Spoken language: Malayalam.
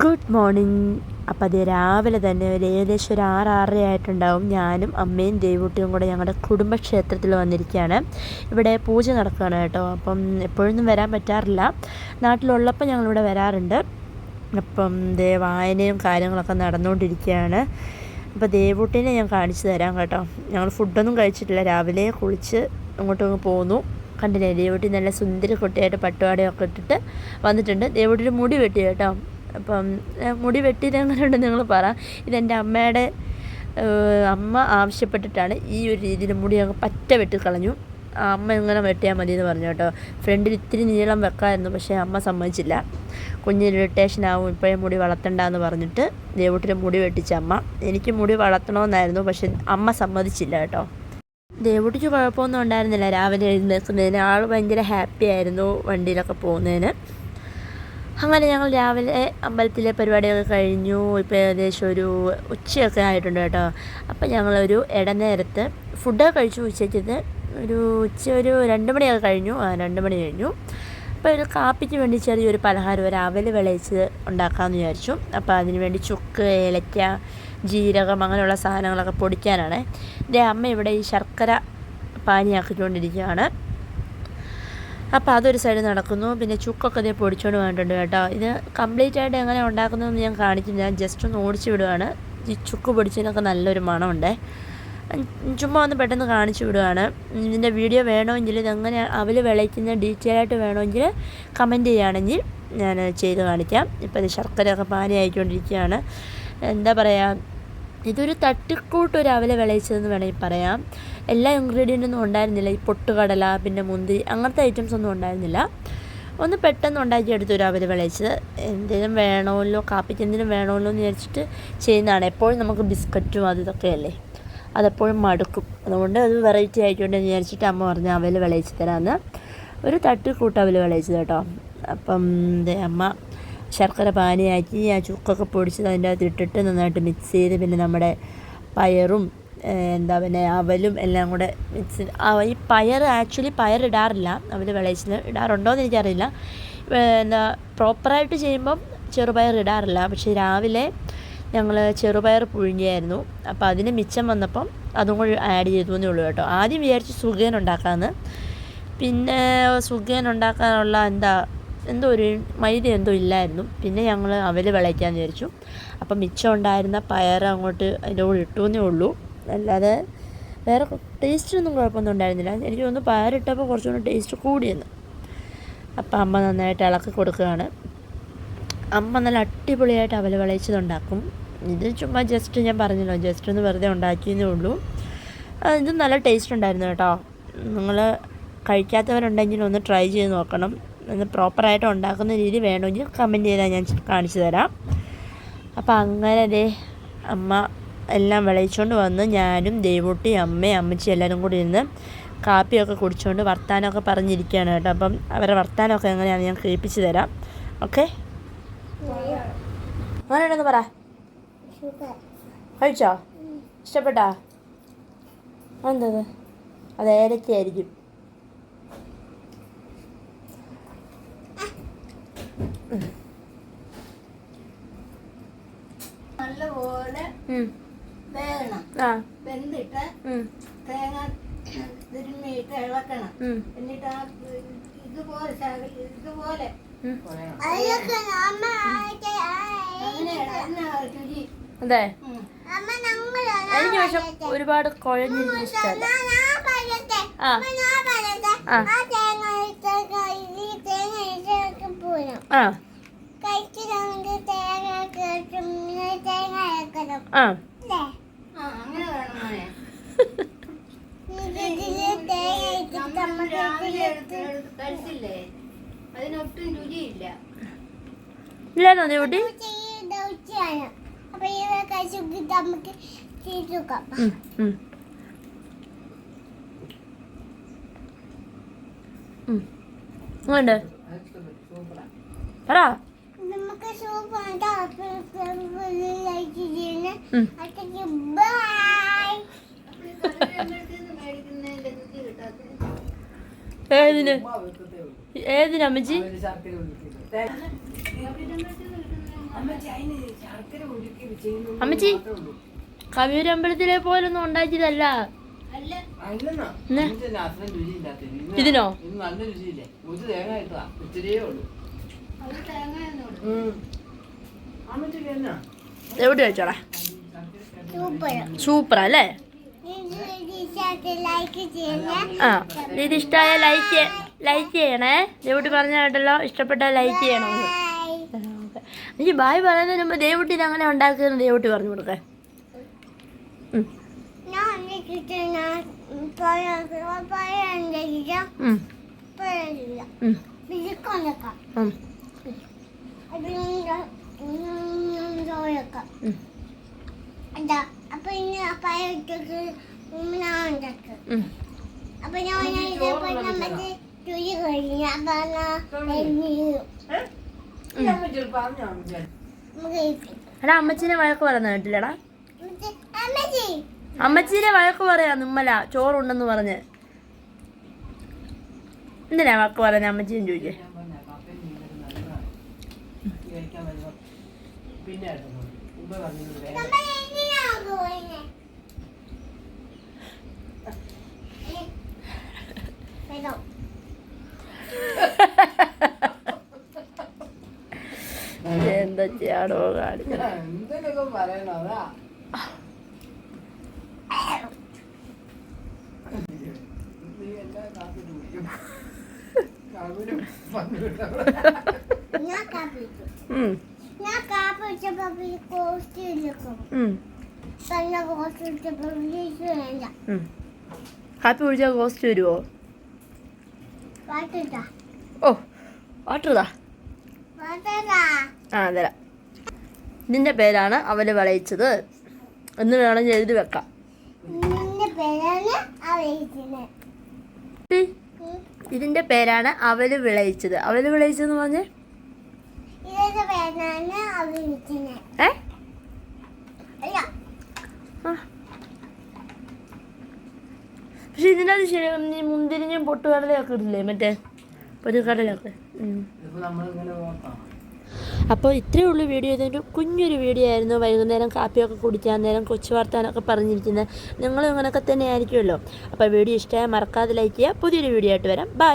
ഗുഡ് മോർണിംഗ് അപ്പം അത് രാവിലെ തന്നെ ഒരു ഏകദേശം ഒരു ആറ് ആറര ആയിട്ടുണ്ടാവും. ഞാനും അമ്മയും ദേവൂട്ടിയും കൂടെ ഞങ്ങളുടെ കുടുംബക്ഷേത്രത്തിൽ വന്നിരിക്കുകയാണ് ഇവിടെ പൂജ നടക്കുകയാണ് കേട്ടോ. അപ്പം എപ്പോഴൊന്നും വരാൻ പറ്റാറില്ല. നാട്ടിലുള്ളപ്പോൾ ഞങ്ങളിവിടെ വരാറുണ്ട്. അപ്പം ദേ വായനയും കാര്യങ്ങളൊക്കെ നടന്നുകൊണ്ടിരിക്കുകയാണ് അപ്പോൾ ദേവൂട്ടിനെ ഞാൻ കാണിച്ചു തരാം കേട്ടോ. ഞങ്ങൾ ഫുഡൊന്നും കഴിച്ചിട്ടില്ല. രാവിലെ കുളിച്ച് അങ്ങോട്ടും അങ്ങ് പോന്നു. കണ്ടില്ലേ? ദേവൂട്ടി നല്ല സുന്ദരി കുട്ടിയായിട്ട് പട്ടുപാടയൊക്കെ ഇട്ടിട്ട് വന്നിട്ടുണ്ട്. ദേവൂട്ടിയുടെ മുടി വെട്ടി കേട്ടോ? അപ്പം മുടി വെട്ടിയത് നിങ്ങൾ പറ. ഇതെന്റെ അമ്മയുടെ അമ്മ ആവശ്യപ്പെട്ടിട്ടാണ് ഈ ഒരു രീതിയിൽ മുടി അങ്ങ് പറ്റ വെട്ടിക്കളഞ്ഞു അമ്മ ഇങ്ങനെ വെട്ടിയാൽ മതി എന്ന് പറഞ്ഞു കേട്ടോ. ഫ്രണ്ടിൽ ഇത്തിരി നീളം വെക്കാമായിരുന്നു പക്ഷേ അമ്മ സമ്മതിച്ചില്ല. കുഞ്ഞിന് ഇറിറ്റേഷൻ ആവും ഇപ്പോഴേ മുടി വളർത്തണ്ടെന്ന് പറഞ്ഞിട്ട് ദേവൂട്ടിന്റെ മുടി വെട്ടിച്ച അമ്മ. എനിക്ക് മുടി വളർത്തണമെന്നായിരുന്നു പക്ഷെ അമ്മ സമ്മതിച്ചില്ല കേട്ടോ. ദേവൂട്ടിക്ക് കുഴപ്പമൊന്നും ഉണ്ടായിരുന്നില്ല. രാവിലെ എഴുന്നേൽക്കുന്നതിന് ആൾ ഭയങ്കര ഹാപ്പി ആയിരുന്നു വണ്ടിയിലൊക്കെ പോകുന്നതിന്. അങ്ങനെ ഞങ്ങൾ രാവിലെ അമ്പലത്തിലെ പരിപാടിയൊക്കെ കഴിഞ്ഞു. ഇപ്പോൾ ഏകദേശം ഒരു ഉച്ചയൊക്കെ ആയിട്ടുണ്ട് കേട്ടോ. അപ്പം ഞങ്ങളൊരു ഇടനേരത്ത് ഫുഡൊക്കെ കഴിച്ചു ഉച്ചയ്ക്കത് ഒരു ഉച്ച ഒരു രണ്ട് മണിയൊക്കെ കഴിഞ്ഞു. ആ രണ്ട് മണി കഴിഞ്ഞു. അപ്പോൾ ഒരു കാപ്പിക്ക് വേണ്ടി ചെറിയൊരു പലഹാരം ഒരു അവൽ വിളയിച്ച് ഉണ്ടാക്കാമെന്ന് വിചാരിച്ചു. അപ്പോൾ അതിന് വേണ്ടി ചുക്ക് ഏലക്ക ജീരകം അങ്ങനെയുള്ള സാധനങ്ങളൊക്കെ പൊടിക്കാനാണ്. എന്റെ അമ്മ ഇവിടെ ഈ ശർക്കര പാനിയാക്കിക്കൊണ്ടിരിക്കുകയാണ്. അപ്പോൾ അതൊരു സൈഡ് നടക്കുന്നു. പിന്നെ ചുക്കൊക്കെ ഇതേ പൊടിച്ചുകൊണ്ട് വേണ്ടിട്ടുണ്ട് കേട്ടോ. ഇത് കംപ്ലീറ്റ് ആയിട്ട് എങ്ങനെ ഉണ്ടാക്കുന്നതെന്ന് ഞാൻ കാണിച്ചു ഞാൻ ജസ്റ്റ് ഒന്ന് ഓടിച്ചു വിടുവാണ്. ഈ ചുക്ക് പൊടിച്ചതിനൊക്കെ നല്ലൊരു മണമുണ്ട്. ചുമ്മാ ഒന്ന് പെട്ടെന്ന് കാണിച്ചു വിടുവാണ്. ഇതിന്റെ വീഡിയോ വേണമെങ്കിൽ ഇതെങ്ങനെ അവൽ വിളയിക്കുന്ന ഡീറ്റെയിൽ ആയിട്ട് വേണമെങ്കിൽ കമന്റ് ചെയ്യുകയാണെങ്കിൽ ഞാൻ ചെയ്ത് കാണിക്കാം. ഇപ്പോൾ ഇത് ശർക്കരയൊക്കെ പാനി ആയിക്കൊണ്ടിരിക്കുകയാണ് എന്താ പറയുക ഇതൊരു തട്ടിക്കൂട്ട് രാവിലെ വിളയിച്ചതെന്ന് വേണമെങ്കിൽ പറയാം. എല്ലാ ഇൻഗ്രീഡിയന്റൊന്നും ഉണ്ടായിരുന്നില്ല. ഈ പൊട്ടുകടല പിന്നെ മുന്തിരി അങ്ങനത്തെ ഐറ്റംസ് ഒന്നും ഉണ്ടായിരുന്നില്ല. ഒന്ന് പെട്ടെന്ന് ഉണ്ടാക്കിയെടുത്ത അവൽ വിളയിച്ചത്. എന്തെങ്കിലും വേണമല്ലോ കാപ്പിക്ക് എന്തെങ്കിലും വേണമല്ലോ എന്ന് വിചാരിച്ചിട്ട് ചെയ്യുന്നതാണ്. എപ്പോഴും നമുക്ക് ബിസ്ക്കറ്റും അത് ഇതൊക്കെയല്ലേ. അതെപ്പോഴും മടുക്കും. അതുകൊണ്ട് അത് വെറൈറ്റി ആയിക്കോട്ടെ എന്ന് വിചാരിച്ചിട്ട് അമ്മ പറഞ്ഞ് അവൽ വിളയിച്ച് തരാമെന്ന്. ഒരു തട്ടിക്കൂട്ട് അവൽ വിളയിച്ചത് കേട്ടോ. അപ്പം അമ്മ ശർക്കര പാനിയാക്കി ആ ചുക്കൊക്കെ പൊടിച്ചത് അതിന്റെ അകത്ത് ഇട്ടിട്ട് നന്നായിട്ട് മിക്സ് ചെയ്ത് പിന്നെ നമ്മുടെ പയറും എന്താ പിന്നെ അവലും എല്ലാം കൂടെ മിക്സ് ഈ പയർ ആക്ച്വലി പയർ ഇടാറില്ല അവൽ ഇടാറുണ്ടോ എന്ന് എനിക്കറിയില്ല. എന്താ പ്രോപ്പറായിട്ട് ചെയ്യുമ്പം ചെറുപയർ ഇടാറില്ല. പക്ഷേ രാവിലെ ഞങ്ങൾ ചെറുപയർ പുഴുങ്ങിയായിരുന്നു. അപ്പോൾ അതിന് മിച്ചം വന്നപ്പം അതും കൂടി ആഡ് ചെയ്തു എന്നേ ഉള്ളൂ കേട്ടോ. ആദ്യം വിചാരിച്ച് സുഖേൻ ഉണ്ടാക്കാമെന്ന് പിന്നെ സുഖേൻ ഉണ്ടാക്കാനുള്ള എന്താ എന്തോ ഒരു മൈദ എന്തോ ഇല്ലായിരുന്നു. പിന്നെ ഞങ്ങൾ അവൽ വിളയ്ക്കാൻ വിചാരിച്ചു. അപ്പം മിച്ചം ഉണ്ടായിരുന്ന പയർ അങ്ങോട്ട് അതിന്റെ കൂടെ ഇട്ടു എന്നേ ഉള്ളൂ. അല്ലാതെ വേറെ ടേസ്റ്റിനൊന്നും കുഴപ്പമൊന്നും ഉണ്ടായിരുന്നില്ല. എനിക്ക് തോന്നുന്നു പയറിട്ടപ്പോൾ കുറച്ചുകൂടി ടേസ്റ്റ് കൂടിയെന്ന്. അപ്പം അമ്മ നന്നായിട്ട് ഇളക്കി കൊടുക്കുകയാണ്. അമ്മ നല്ല അടിപൊളിയായിട്ട് അവൽ വിളയിച്ചതുണ്ടാക്കും. ഇത് ചുമ്മാ ജസ്റ്റ് ഞാൻ പറഞ്ഞല്ലോ ജസ്റ്റ് ഒന്ന് വെറുതെ ഉണ്ടാക്കിയെന്നേ ഉള്ളൂ. ഇതും നല്ല ടേസ്റ്റ് ഉണ്ടായിരുന്നു കേട്ടോ. നിങ്ങൾ കഴിക്കാത്തവരുണ്ടെങ്കിൽ ഒന്ന് ട്രൈ ചെയ്ത് നോക്കണം. പ്രോപ്പറായിട്ട് ഉണ്ടാക്കുന്ന രീതി വേണമെങ്കിൽ കമന്റ് ചെയ്താൽ ഞാൻ കാണിച്ചു തരാം. അപ്പോൾ അങ്ങനെ ദേ അമ്മ എല്ലാം വിളയിച്ചുകൊണ്ട് വന്ന് ഞാനും ദേവൂട്ടി അമ്മയും അമ്മച്ചി എല്ലാവരും കൂടി ഇരുന്ന് കാപ്പിയൊക്കെ കുടിച്ചുകൊണ്ട് വർത്താനമൊക്കെ പറഞ്ഞിരിക്കുകയാണ് കേട്ടോ. അപ്പം അവരുടെ വർത്താനമൊക്കെ എങ്ങനെയാണ് ഞാൻ കേൾപ്പിച്ചു തരാം. ഓക്കെ അങ്ങനെയുണ്ടെന്ന് പറ. കഴിച്ചോ? ഇഷ്ടപ്പെട്ടാ? എന്തത് അത് ഏലക്കയായിരിക്കും നല്ലപോലെ വേണം വെന്തിട്ട്. തേങ്ങ തിരുമ്മിയിട്ട് ഇളക്കണം. എന്നിട്ട് ആ ഇതുപോലെ ഇതുപോലെ അതെ. എനിക്ക് പക്ഷെ ഒരുപാട് കുഴഞ്ഞിരിക്കുന്ന ഇഷ്ടമല്ല. ആ. ആ ആ ആ ആ അങ്ങനെ വേണം മോനെ നമ്മൾ രാവിലെ എടുത്ത് എടുത്ത് കഴിച്ചില്ലേ അതിനൊട്ടും രുചിയില്ല. ഇല്ലാന്നോ ദേവൂട്ടി അപ്പൊ കിട്ടാത്ത ഏതിന്? ഏതിന് അമ്മച്ചി? അമ്മച്ചി കവിയൂരമ്പലത്തിലെ പോലൊന്നും ഉണ്ടാക്കിയതല്ല. അല്ല. അല്ലെന്നാ? ന്നെ? ഇതിന്? നല്ല രുചിയില്ലേ? ഒരു തേങ്ങ ഇട്ടതാ. ഇത്തിരിയേ ഉള്ളൂ അത് തേങ്ങയൊന്നും അമ്മച്ചിക്ക് എന്നാ എവിടെ വെച്ചോടാ സൂപ്പർ അല്ലേ ആ ഇത് ഇഷ്ടമായ ലൈക്ക് ലൈക്ക് ചെയ്യണേ ദേവുട്ടി പറഞ്ഞ കേട്ടല്ലോ ഇഷ്ടപ്പെട്ടാൽ ലൈക്ക് ചെയ്യണമെന്ന് എനിക്ക് ബായ് പറയുന്നതിന് മുമ്പ് ദേവുട്ടിന് അങ്ങനെ ഉണ്ടാക്കുന്ന ദേവുട്ടി പറഞ്ഞു കൊടുക്കേ ഉം, ഞാൻ എടാ അമ്മച്ചീനെ വഴക്ക് പറയുന്ന കേട്ടില്ലടാ അമ്മച്ചി അമ്മച്ചീനെ വഴക്ക് പറയാ നിമ്മല ചോറുണ്ടെന്ന് പറഞ്ഞ് എന്തിനാ വഴക്ക് പറയുന്ന അമ്മച്ചിയും ചോദിച്ചേ ഞാൻ പറഞ്ഞ കപ്പയും മീനും നല്ലതാണ് കഴിക്കാൻ വരുമ്പോൾ പിന്നെ ആയിരുന്നു മുമ്പ് പറഞ്ഞത് എന്താ ചെയ്യാടോ കാണിച്ചത് എന്തൊക്കെ പറയണോ അതാ. നീ എല്ലാ കാപ്പി കുടിക്കും കാപ്പിനും ഞാൻ ഞാൻ കാപ്പിച്ചപ്പോ കോസ്റ്റ് ഉം. കാപ്പി കുടിച്ചാൽ കോസ്റ്റ് വരുമോ ഓ വാട്ടർതാ? ആ തരാം. ഇതിന്റെ പേരാണ് അവർ വിളയിച്ചത്. എന്ന് വേണമെങ്കിൽ എഴുതി വെക്കാം. നിന്റെ പേരാണ് അവർ വിളയിച്ചത്. അവർ വിളയിച്ചതെന്ന് പറഞ്ഞ്? ഇതിന്റെ ഏ. പക്ഷെ ഇതിനകത്ത് ശരി മുന്തിരിഞ്ഞും പൊട്ടുകടലൊക്കെ ഇടില്ലേ മറ്റേ? പൊതുക്കടലൊക്കെ അപ്പോൾ ഇത്രയേ ഉള്ളൂ വീഡിയോ. ഇതൊരു കുഞ്ഞൊരു വീഡിയോ ആയിരുന്നു. വൈകുന്നേരം കാപ്പിയൊക്കെ കുടിക്കാൻ നേരം കൊച്ചു വാർത്താനൊക്കെ പറഞ്ഞിരിക്കുന്നത്. നിങ്ങളും ഇങ്ങനെയൊക്കെ തന്നെ ആയിരിക്കുമല്ലോ അപ്പോൾ വീഡിയോ ഇഷ്ടമായ മറക്കാതെ ലൈക്ക് ചെയ്യുക. പുതിയൊരു വീഡിയോ ആയിട്ട് വരാം. ബൈ